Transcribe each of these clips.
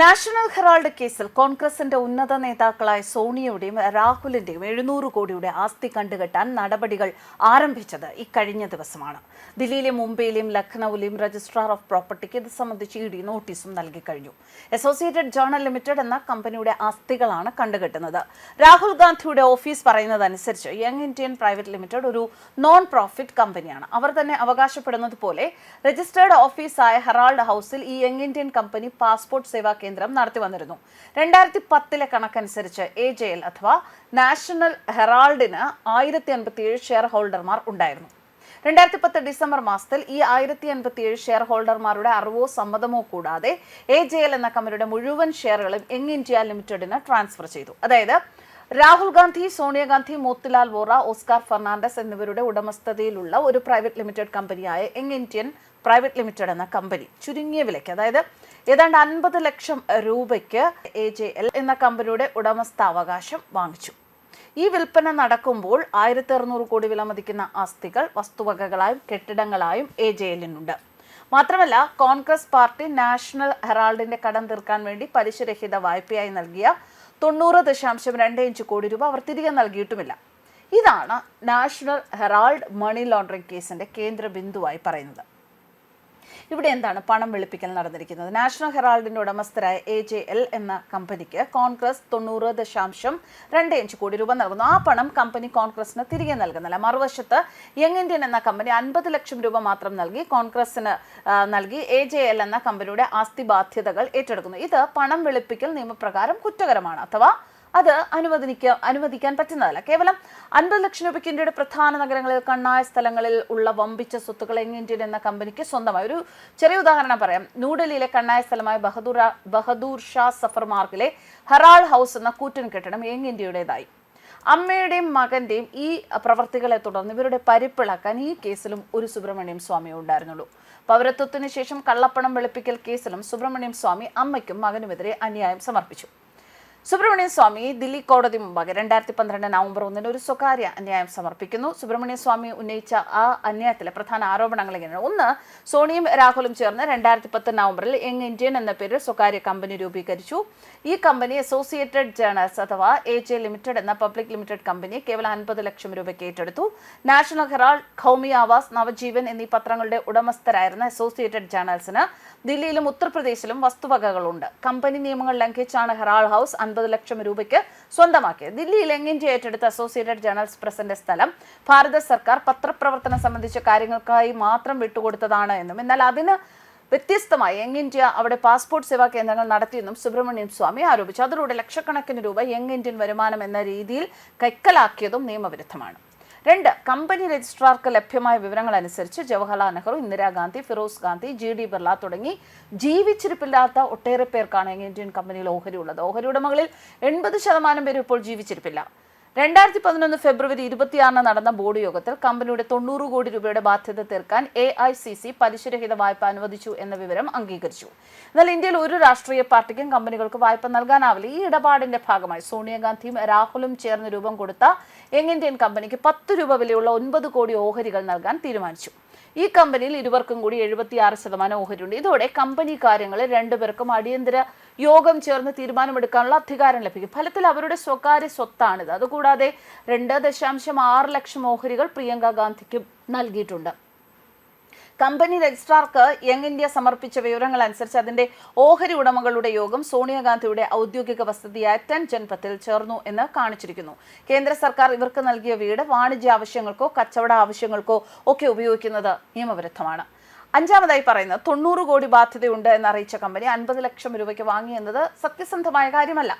National Herald കേസിൽ കോൺഗ്രസിന്റെ ഉന്നത നേതാക്കളായ സോണിയയുടെയും രാഹുലിന്റെയും എഴുന്നൂറ് കോടിയുടെ ആസ്തി കണ്ടുകെട്ടാൻ നടപടികൾ ആരംഭിച്ചത് ഇക്കഴിഞ്ഞ ദിവസമാണ്. ദില്ലിയിലെയും മുംബൈയിലെയും ലഖ്നൌവിലെയും രജിസ്ട്രാർ ഓഫ് പ്രോപ്പർട്ടിക്ക് ഇത് സംബന്ധിച്ച് ഇ ഡി നോട്ടീസും നൽകി കഴിഞ്ഞു. അസോസിയേറ്റഡ് ജേണൽ ലിമിറ്റഡ് എന്ന കമ്പനിയുടെ ആസ്തികളാണ് കണ്ടുകെട്ടുന്നത്. രാഹുൽ ഗാന്ധിയുടെ ഓഫീസ് പറയുന്നതനുസരിച്ച് യങ് ഇന്ത്യൻ പ്രൈവറ്റ് ലിമിറ്റഡ് ഒരു നോൺ പ്രോഫിറ്റ് കമ്പനിയാണ്. അവർ തന്നെ അവകാശപ്പെടുന്നത് പോലെ രജിസ്റ്റേർഡ് ഓഫീസായ ഹെറാൾഡ് ഹൗസിൽ ഈ young Indian company passport Seva കേന്ദ്രം നടത്തി വന്നിരുന്നു. രണ്ടായിരത്തി പത്തിലെ കണക്കനുസരിച്ച് എ ജെ എൽ അഥവാ നാഷണൽ ഹെറാൾഡിന് ആയിരത്തി അൻപത്തിയേഴ് ഷെയർ ഹോൾഡർമാർ ഉണ്ടായിരുന്നു. രണ്ടായിരത്തി പത്ത് ഡിസംബർ മാസത്തിൽ ഈ ആയിരത്തി അൻപത്തിയേഴ് ഷെയർ ഹോൾഡർമാരുടെ അറിവോ സമ്മതമോ കൂടാതെ എ ജെ എൽ എന്ന കമ്പനിയുടെ മുഴുവൻ ഷെയറുകളും യങ് ഇന്ത്യ ലിമിറ്റഡിന് ട്രാൻസ്ഫർ ചെയ്തു. അതായത് രാഹുൽ ഗാന്ധി സോണിയാഗാന്ധി മോത്തിലാൽ വോറ ഓസ്കാർ ഫെർണാണ്ടസ് എന്നിവരുടെ ഉടമസ്ഥതയിലുള്ള ഒരു പ്രൈവറ്റ് ലിമിറ്റഡ് കമ്പനിയായ യങ് ഇന്ത്യൻ പ്രൈവറ്റ് ലിമിറ്റഡ് എന്ന കമ്പനി ചുരുങ്ങിയ വിലയ്ക്ക് അതായത് ഏതാണ്ട് അൻപത് ലക്ഷം രൂപയ്ക്ക് എ ജെ എൽ എന്ന കമ്പനിയുടെ ഉടമസ്ഥാവകാശം വാങ്ങിച്ചു. ഈ വിൽപ്പന നടക്കുമ്പോൾ ആയിരത്തി അറുന്നൂറ് കോടി വിലമതിക്കുന്ന ആസ്തികൾ വസ്തുവകകളായും കെട്ടിടങ്ങളായും എ ജെ എല്ലിനുണ്ട് മാത്രമല്ല കോൺഗ്രസ് പാർട്ടി നാഷണൽ ഹെറാൾഡിന്റെ കടം തീർക്കാൻ വേണ്ടി പലിശരഹിത വായ്പയായി നൽകിയ തൊണ്ണൂറ് ദശാംശം രണ്ട് അഞ്ച് കോടി രൂപ അവർ തിരികെ നൽകിയിട്ടുമില്ല. ഇതാണ് നാഷണൽ ഹെറാൾഡ് മണി ലോണ്ടറിംഗ് കേസിന്റെ കേന്ദ്ര ബിന്ദുവായി പറയുന്നത്. ഇവിടെ എന്താണ് പണം വെളുപ്പിക്കൽ നടന്നിരിക്കുന്നത്? നാഷണൽ ഹെറാൾഡിന്റെ ഉടമസ്ഥരായ എ ജെ എൽ എന്ന കമ്പനിക്ക് കോൺഗ്രസ് തൊണ്ണൂറ് ദശാംശം രണ്ട് അഞ്ച് കോടി രൂപ നൽകുന്നു. ആ പണം കമ്പനി കോൺഗ്രസിന് തിരികെ നൽകുന്നില്ല. മറുവശത്ത് യങ് ഇന്ത്യൻ എന്ന കമ്പനി അൻപത് ലക്ഷം രൂപ മാത്രം നൽകി കോൺഗ്രസിന് നൽകി എ ജെ എൽ എന്ന കമ്പനിയുടെ ആസ്തി ബാധ്യതകൾ ഏറ്റെടുക്കുന്നു. ഇത് പണം വെളുപ്പിക്കൽ നിയമപ്രകാരം കുറ്റകരമാണ്. അഥവാ അത് അനുവദിക്ക അനുവദിക്കാൻ പറ്റുന്നതല്ല. കേവലം അൻപത് ലക്ഷം രൂപയ്ക്ക് ഇന്ത്യയുടെ പ്രധാന നഗരങ്ങളിൽ കണ്ണായ സ്ഥലങ്ങളിൽ ഉള്ള വമ്പിച്ച സ്വത്തുക്കൾ ഇന്ത്യൻ എന്ന കമ്പനിക്ക് സ്വന്തമായി. ഒരു ചെറിയ ഉദാഹരണം പറയാം. ന്യൂഡൽഹിയിലെ കണ്ണായ സ്ഥലമായ ബഹദൂർ ബഹദൂർ ഷാ സഫർ മാർഗിലെ ഹെറാൾ ഹൗസ് എന്ന കൂറ്റൻ കെട്ടിടം യങ് ഇന്ത്യയുടേതായി. അമ്മയുടെയും മകന്റെയും ഈ പ്രവർത്തികളെ തുടർന്ന് ഇവരുടെ പരിപ്പിളക്കാൻ ഈ കേസിലും ഒരു സുബ്രഹ്മണ്യം സ്വാമി ഉണ്ടായിരുന്നുള്ളൂ. പൗരത്വത്തിന് ശേഷം കള്ളപ്പണം വെളുപ്പിക്കൽ കേസിലും സുബ്രഹ്മണ്യം സ്വാമി അമ്മയ്ക്കും മകനുമെതിരെ അന്യായം സമർപ്പിച്ചു. സുബ്രഹ്മണ്യ സ്വാമി ദില്ലി കോടതി മുമ്പാകെ രണ്ടായിരത്തി പന്ത്രണ്ട് നവംബർ ഒന്നിന് ഒരു സ്വകാര്യ അന്യായം സമർപ്പിക്കുന്നു. സുബ്രഹ്മണ്യ സ്വാമി ഉന്നയിച്ച ആ അന്യായത്തിലെ പ്രധാന ആരോപണങ്ങൾ ഇങ്ങനെയാണ് ഒന്ന് സോണിയും രാഹുലും ചേർന്ന് രണ്ടായിരത്തി പത്ത് നവംബറിൽ യങ് ഇന്ത്യൻ എന്ന പേരിൽ സ്വകാര്യ കമ്പനി രൂപീകരിച്ചു. ഈ കമ്പനി അസോസിയേറ്റഡ് ജേണൽസ് അഥവാ എ ജെ ലിമിറ്റഡ് എന്ന പബ്ലിക് ലിമിറ്റഡ് കമ്പനി കേവലം അൻപത് ലക്ഷം രൂപയ്ക്ക് ഏറ്റെടുത്തു. നാഷണൽ ഹെറാൾഡ് ഖൗമി ആവാസ് നവജീവൻ എന്നീ പത്രങ്ങളുടെ ഉടമസ്ഥരായിരുന്ന അസോസിയേറ്റഡ് ജേണൽസിന് ദില്ലിയിലും ഉത്തർപ്രദേശിലും വസ്തുവകകളുണ്ട്. കമ്പനി നിയമങ്ങൾ ലംഘിച്ചാണ് ഹെറാൾ ഹൗസ് അൻപത് ലക്ഷം രൂപയ്ക്ക് സ്വന്തമാക്കിയത്. ദില്ലിയിൽ എങ്ങിന്റെ ഏറ്റെടുത്ത അസോസിയേറ്റഡ് ജേണൽസ് പ്രസിന്റെ സ്ഥലം? ഭാരത സർക്കാർ പത്രപ്രവർത്തനം സംബന്ധിച്ച കാര്യങ്ങൾക്കായി മാത്രം വിട്ടുകൊടുത്തതാണ് എന്നും എന്നാൽ അതിന് വ്യത്യസ്തമായി യങ് ഇന്ത്യ അവിടെ പാസ്പോർട്ട് സേവാ കേന്ദ്രങ്ങൾ നടത്തിയെന്നും സുബ്രഹ്മണ്യം സ്വാമി ആരോപിച്ചു. അതിലൂടെ ലക്ഷക്കണക്കിന് രൂപ യങ് ഇന്ത്യൻ വരുമാനം എന്ന രീതിയിൽ കൈക്കലാക്കിയതും നിയമവിരുദ്ധമാണ്. രണ്ട് കമ്പനി രജിസ്ട്രാർക്ക് ലഭ്യമായ വിവരങ്ങൾ അനുസരിച്ച് ജവഹർലാൽ നെഹ്റു ഇന്ദിരാഗാന്ധി ഫിറോസ് ഗാന്ധി ജി ഡി ബിർള തുടങ്ങി ജീവിച്ചിരിപ്പില്ലാത്ത ഒട്ടേറെ പേർക്കാണ് ഇന്ത്യൻ കമ്പനിയിൽ ഓഹരി ഉള്ളത്. ഓഹരി ഉടമകളിൽ എൺപത് ശതമാനം പേരും ഇപ്പോൾ ജീവിച്ചിരിപ്പില്ല. രണ്ടായിരത്തി പതിനൊന്ന് ഫെബ്രുവരി ഇരുപത്തിയാറിന് നടന്ന ബോർഡ് യോഗത്തിൽ കമ്പനിയുടെ തൊണ്ണൂറ് കോടി രൂപയുടെ ബാധ്യത തീർക്കാൻ എ ഐ സി സി പലിശരഹിത വായ്പ അനുവദിച്ചു എന്ന വിവരം അംഗീകരിച്ചു. എന്നാൽ ഇന്ത്യയിൽ ഒരു രാഷ്ട്രീയ പാർട്ടിക്കും കമ്പനികൾക്ക് വായ്പ നൽകാനാവില്ല. ഈ ഇടപാടിന്റെ ഭാഗമായി സോണിയാഗാന്ധിയും രാഹുലും ചേർന്ന് രൂപം കൊടുത്ത യങ് ഇന്ത്യൻ കമ്പനിക്ക് പത്ത് രൂപ വിലയുള്ള ഒൻപത് കോടി ഓഹരികൾ നൽകാൻ തീരുമാനിച്ചു. ഈ കമ്പനിയിൽ ഇരുവർക്കും കൂടി എഴുപത്തിയാറ് ശതമാനം ഓഹരിയുണ്ട്. ഇതോടെ കമ്പനി കാര്യങ്ങളിൽ രണ്ടുപേർക്കും അടിയന്തര യോഗം ചേർന്ന് തീരുമാനമെടുക്കാനുള്ള അധികാരം ലഭിക്കും. ഫലത്തിൽ അവരുടെ സ്വകാര്യ സ്വത്താണിത്. അതുകൂടാതെ രണ്ട് ദശാംശം ആറ് ലക്ഷം ഓഹരികൾ പ്രിയങ്ക ഗാന്ധിക്കും നൽകിയിട്ടുണ്ട്. കമ്പനി രജിസ്ട്രാർക്ക് യങ് ഇന്ത്യ സമർപ്പിച്ച വിവരങ്ങൾ അനുസരിച്ച് അതിന്റെ ഓഹരി ഉടമകളുടെ യോഗം സോണിയാഗാന്ധിയുടെ ഔദ്യോഗിക വസതിയായ ടെൻ ജൻപത്തിൽ ചേർന്നു എന്ന് കാണിച്ചിരിക്കുന്നു. കേന്ദ്ര സർക്കാർ ഇവർക്ക് നൽകിയ വീട് വാണിജ്യ ആവശ്യങ്ങൾക്കോ കച്ചവട ആവശ്യങ്ങൾക്കോ ഒക്കെ ഉപയോഗിക്കുന്നത് നിയമവിരുദ്ധമാണ്. അഞ്ചാമതായി പറയുന്നത് തൊണ്ണൂറ് കോടി ബാധ്യതയുണ്ട് എന്നറിയിച്ച കമ്പനി അൻപത് ലക്ഷം രൂപയ്ക്ക് വാങ്ങിയെന്നത് സത്യസന്ധമായ കാര്യമല്ല.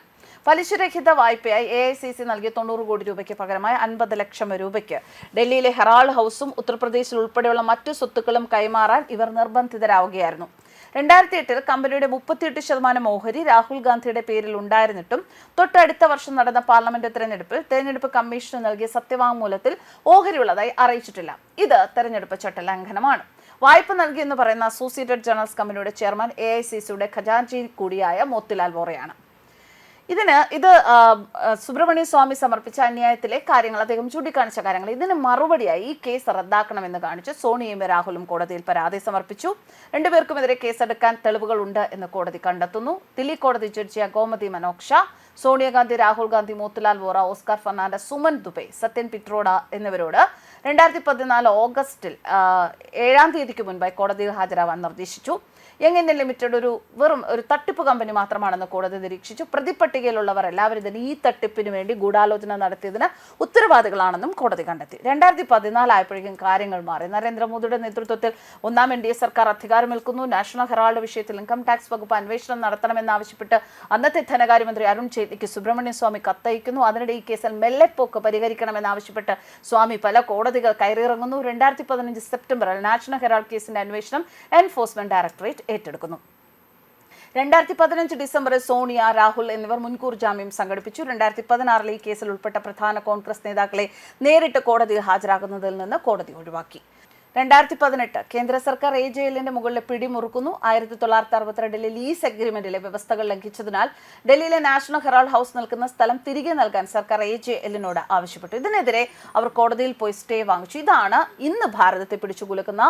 പലിശരഹിത വായ്പയായി എ ഐ സി സി നൽകിയ തൊണ്ണൂറ് കോടി രൂപയ്ക്ക് പകരമായി അൻപത് ലക്ഷം രൂപയ്ക്ക്. ഡൽഹിയിലെ ഹെറാൾ ഹൗസും ഉത്തർപ്രദേശിൽ ഉൾപ്പെടെയുള്ള മറ്റു സ്വത്തുക്കളും കൈമാറാൻ ഇവർ നിർബന്ധിതരാവുകയായിരുന്നു. രണ്ടായിരത്തി എട്ടിൽ കമ്പനിയുടെ മുപ്പത്തിയെട്ട് ശതമാനം ഓഹരി രാഹുൽ ഗാന്ധിയുടെ പേരിൽ ഉണ്ടായിരുന്നിട്ടും തൊട്ടടുത്ത വർഷം നടന്ന പാർലമെന്റ് തെരഞ്ഞെടുപ്പിൽ തെരഞ്ഞെടുപ്പ് കമ്മീഷന് നൽകിയ സത്യവാങ്മൂലത്തിൽ ഓഹരിയുള്ളതായി അറിയിച്ചിട്ടില്ല. ഇത് തെരഞ്ഞെടുപ്പ് ചട്ടലംഘനമാണ്. വായ്പ നൽകിയെന്ന് പറയുന്ന അസോസിയേറ്റഡ് ജേണൽസ് കമ്പനിയുടെ ചെയർമാൻ എ ഐ സി സിയുടെ ഖജാൻജി കൂടിയായ മോത്തിലാൽ വോറയാണ്. ഇതിന് ഇത് സുബ്രഹ്മണ്യ സ്വാമി സമർപ്പിച്ച അന്യായത്തിലെ കാര്യങ്ങൾ അദ്ദേഹം ചൂണ്ടിക്കാണിച്ച കാര്യങ്ങൾ. ഇതിന് മറുപടിയായി ഈ കേസ് റദ്ദാക്കണമെന്ന് കാണിച്ച് സോണിയയും രാഹുലും കോടതിയിൽ പരാതി സമർപ്പിച്ചു. രണ്ടുപേർക്കുമെതിരെ കേസെടുക്കാൻ തെളിവുകൾ ഉണ്ട് എന്ന് കോടതി കണ്ടെത്തുന്നു. ദില്ലി കോടതി ജഡ്ജിയ ഗോമതി മനോക്ഷ സോണിയാഗാന്ധി രാഹുൽ ഗാന്ധി മോത്തിലാൽ വോറ ഓസ്കാർ ഫെർണാണ്ടസ് സുമൻ ദുബൈ സത്യൻ പിട്രോഡ എന്നിവരോട് രണ്ടായിരത്തി പതിനാല് ഓഗസ്റ്റിൽ ഏഴാം തീയതിക്ക് മുൻപായി കോടതിയിൽ ഹാജരാവാൻ നിർദ്ദേശിച്ചു. യങ് ഇന്ത്യൻ ലിമിറ്റഡ് ഒരു വെറും ഒരു തട്ടിപ്പ് കമ്പനി മാത്രമാണെന്ന് കോടതി നിരീക്ഷിച്ചു. പ്രതിപട്ടികയിലുള്ളവർ എല്ലാവരും തന്നെ ഈ തട്ടിപ്പിന് വേണ്ടി ഗൂഢാലോചന നടത്തിയതിന് ഉത്തരവാദികളാണെന്നും കോടതി കണ്ടെത്തി. രണ്ടായിരത്തി പതിനാലായപ്പോഴേക്കും കാര്യങ്ങൾ മാറി. നരേന്ദ്രമോദിയുടെ നേതൃത്വത്തിൽ ഒന്നാം എൻ ഡി എ സർക്കാർ അധികാരമേൽക്കുന്നു. നാഷണൽ ഹെറാൾഡ് വിഷയത്തിൽ ഇൻകം ടാക്സ് വകുപ്പ് അന്വേഷണം നടത്തണമെന്നാവശ്യപ്പെട്ട് അന്നത്തെ ധനകാര്യമന്ത്രി അരുൺ ജെയ്റ്റ്ലിക്ക് സുബ്രഹ്മണ്യ സ്വാമി കത്തയക്കുന്നു. അതിനിടെ ഈ കേസിൽ മെല്ലെപ്പോക്ക് പരിഹരിക്കണമെന്നാവശ്യപ്പെട്ട് സ്വാമി പല കോടതികൾ കയറിയിറങ്ങുന്നു. രണ്ടായിരത്തി പതിനഞ്ച് സെപ്റ്റംബറിൽ നാഷണൽ ഹെറാൾഡ് കേസിന്റെ അന്വേഷണം എൻഫോഴ്സ്മെന്റ് ഡയറക്ടറേറ്റ് ഏറ്റെടുക്കുന്നു. രണ്ടായിരത്തി പതിനഞ്ച് ഡിസംബറിൽ സോണിയ രാഹുൽ എന്നിവർ മുൻകൂർ ജാമ്യം സംഘടിപ്പിച്ചു. രണ്ടായിരത്തി പതിനാറിൽ ഈ കേസിൽ ഉൾപ്പെട്ട പ്രധാന കോൺഗ്രസ് നേതാക്കളെ നേരിട്ട് കോടതിയിൽ ഹാജരാകുന്നതിൽ നിന്ന് കോടതി ഒഴിവാക്കി. രണ്ടായിരത്തി പതിനെട്ട് കേന്ദ്ര സർക്കാർ എ ജെ എല്ലിന്റെ മുകളിലെ പിടിമുറുക്കുന്നു. ആയിരത്തി തൊള്ളായിരത്തി അറുപത്തിരണ്ടിലെ ലീസ് അഗ്രിമെന്റിലെ വ്യവസ്ഥകൾ ലംഘിച്ചതിനാൽ ഡൽഹിയിലെ നാഷണൽ ഹെറാൾഡ് ഹൗസ് നിൽക്കുന്ന സ്ഥലം തിരികെ നൽകാൻ സർക്കാർ എ ജെ എല്ലിനോട് ആവശ്യപ്പെട്ടു. ഇതിനെതിരെ അവർ കോടതിയിൽ പോയി സ്റ്റേ വാങ്ങിച്ചു. ഇതാണ് ഇന്ന് ഭാരതത്തെ പിടിച്ചുകുലുക്കുന്ന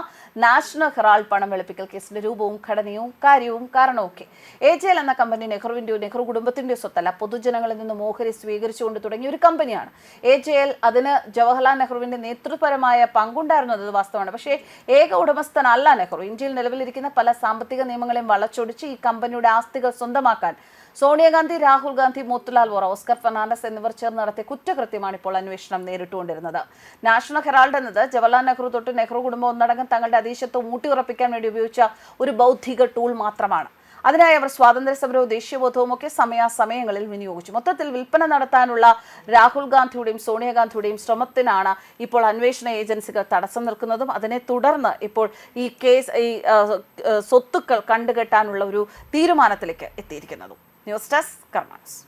നാഷണൽ ഹെറാൾഡ് പണം വെളുപ്പിക്കൽ കേസിന്റെ രൂപവും ഘടനയും കാര്യവും കാരണവും ഒക്കെ എ ജെ എൽ എന്ന കമ്പനി നെഹ്റുവിന്റെയോ നെഹ്റു കുടുംബത്തിന്റെയോ സ്വത്തല്ല. പൊതുജനങ്ങളിൽ നിന്ന് മോഹരി സ്വീകരിച്ചുകൊണ്ട് തുടങ്ങിയ ഒരു കമ്പനിയാണ്. എ ജെ എൽ അതിന് ജവഹർലാൽ നെഹ്റുവിന്റെ നേതൃത്വപരമായ പങ്കുണ്ടായിരുന്നത് വാസ്തവമാണ്. പക്ഷേ ഏക ഉടമസ്ഥനല്ല നെഹ്റു. ഇന്ത്യയിൽ നിലവിലിരിക്കുന്ന പല സാമ്പത്തിക നിയമങ്ങളെയും വളച്ചൊടിച്ച് ഈ കമ്പനിയുടെ ആസ്തികൾ സ്വന്തമാക്കാൻ സോണിയാഗാന്ധി രാഹുൽ ഗാന്ധി മോത്തിലാൽ വോറ ഓസ്കർ ഫെർണാണ്ടസ് എന്നിവർ ചേർന്ന് നടത്തിയ കുറ്റകൃത്യമാണ് ഇപ്പോൾ അന്വേഷണം നേരിട്ടുകൊണ്ടിരുന്നത്. നാഷണൽ ഹെറാൾഡ് എന്നത് ജവഹർലാൽ നെഹ്റു തൊട്ട് നെഹ്റു കുടുംബം ഒന്നടങ്കം തങ്ങളുടെ അതീശത്വം ഊട്ടിയുറപ്പിക്കാൻ വേണ്ടി ഉപയോഗിച്ച ഒരു ബൗദ്ധിക ടൂൾ മാത്രമാണ്. അതിനായി അവർ സ്വാതന്ത്ര്യ സമരവും ദേശീയബോധവും ഒക്കെ സമയാസമയങ്ങളിൽ വിനിയോഗിച്ചു. മൊത്തത്തിൽ വിൽപ്പന നടത്താനുള്ള രാഹുൽ ഗാന്ധിയുടെയും സോണിയാഗാന്ധിയുടെയും ശ്രമത്തിനാണ് ഇപ്പോൾ അന്വേഷണ ഏജൻസികൾ തടസ്സം നിൽക്കുന്നതും. അതിനെ തുടർന്ന് ഇപ്പോൾ ഈ കേസ് ഈ സ്വത്തുക്കൾ കണ്ടുകെട്ടാനുള്ള ഒരു തീരുമാനത്തിലേക്ക് എത്തിയിരിക്കുന്നതും. News desk കർമാൻസ്